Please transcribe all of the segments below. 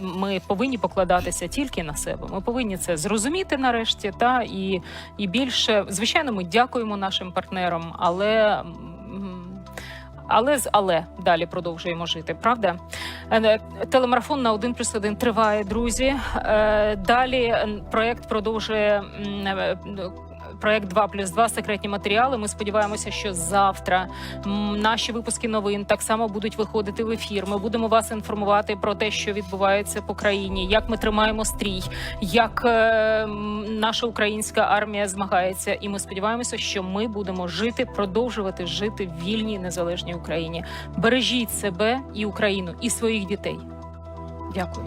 Ми повинні покладатися тільки на себе. Ми повинні це зрозуміти нарешті. Та і, і більше, звичайно, ми дякуємо нашим партнерам, але. Але з але далі продовжуємо жити, правда? Е, Телемарафон на 1 плюс 1 триває, друзі. Е, Далі е, проект продовжує е, проект 2 плюс 2 секретні матеріали. Ми сподіваємося, що завтра наші випуски новин так само будуть виходити в ефір. Ми будемо вас інформувати про те, що відбувається по країні, як ми тримаємо стрій, як е, наша українська армія змагається. І ми сподіваємося, що ми будемо жити, продовжувати жити в вільній незалежній Україні. Бережіть себе і Україну, і своїх дітей. Дякую.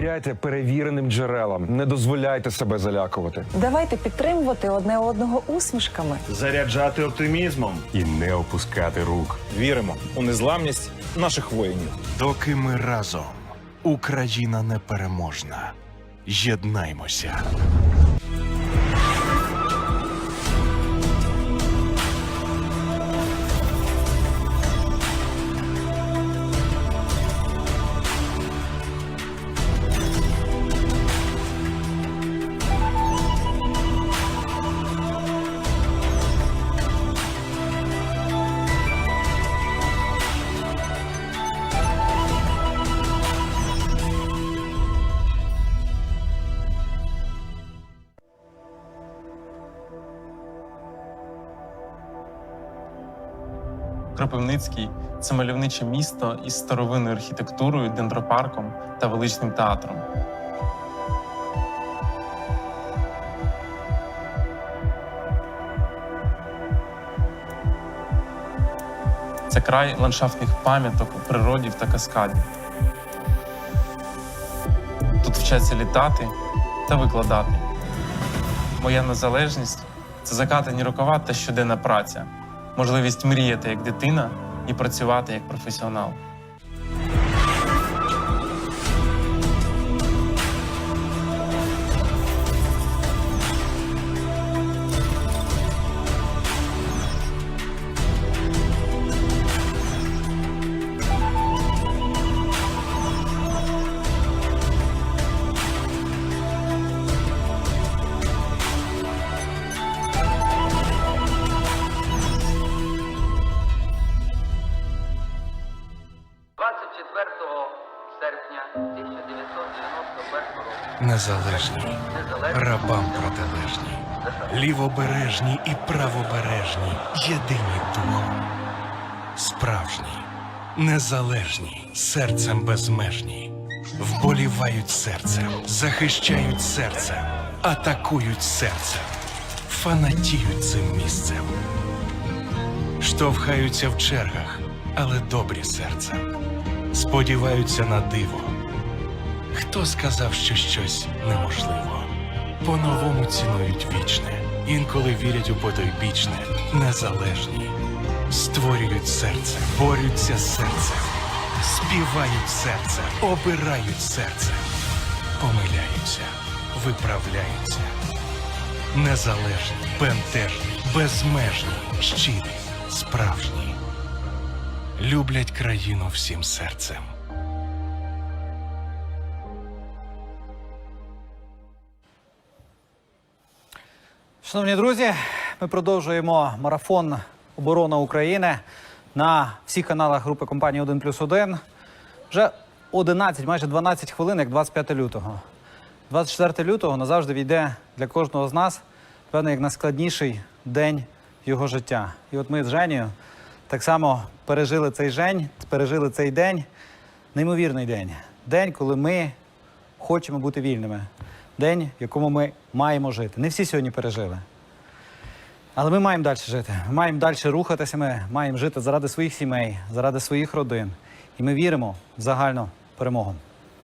Довіряйте перевіреним джерелам, не дозволяйте себе залякувати. Давайте підтримувати одне одного усмішками. заряджати оптимізмом. і не опускати рук. Віримо у незламність наших воїнів. Доки ми разом, Україна непереможна. Єднаймося. Кропивницький це мальовниче місто із старовинною архітектурою, дендропарком та величним театром. Це край ландшафтних пам'яток у природі та каскаді. Тут вчаться літати та викладати. Моя незалежність це закатані рукава та щоденна праця можливість мріяти як дитина і працювати як професіонал. Незалежні, рабам протилежні, лівобережні і правобережні, єдині духом. Справжні, незалежні, серцем безмежні, вболівають серцем, захищають серцем, атакують серцем, фанатіють цим місцем. Штовхаються в чергах, але добрі серцем. Сподіваються на диво. Хто сказав, що щось неможливо? По-новому цінують вічне, інколи вірять у потойбічне, незалежні, створюють серце, борються з серцем, співають серце, обирають серце, помиляються, виправляються. Незалежні, бентежні, безмежні, щирі, справжні. Люблять країну всім серцем. Шановні друзі, ми продовжуємо марафон оборона України на всіх каналах групи компанії 1 плюс 1. Вже 11, майже 12 хвилин, як 25 лютого. 24 лютого назавжди війде для кожного з нас, певно, як найскладніший день його життя. І от ми з Женєю так само пережили цей жень, пережили цей день, неймовірний день. День, коли ми хочемо бути вільними. День, в якому ми маємо жити. Не всі сьогодні пережили. Але ми маємо далі жити. Ми маємо далі рухатися. Ми маємо жити заради своїх сімей, заради своїх родин. І ми віримо в загальну перемогу.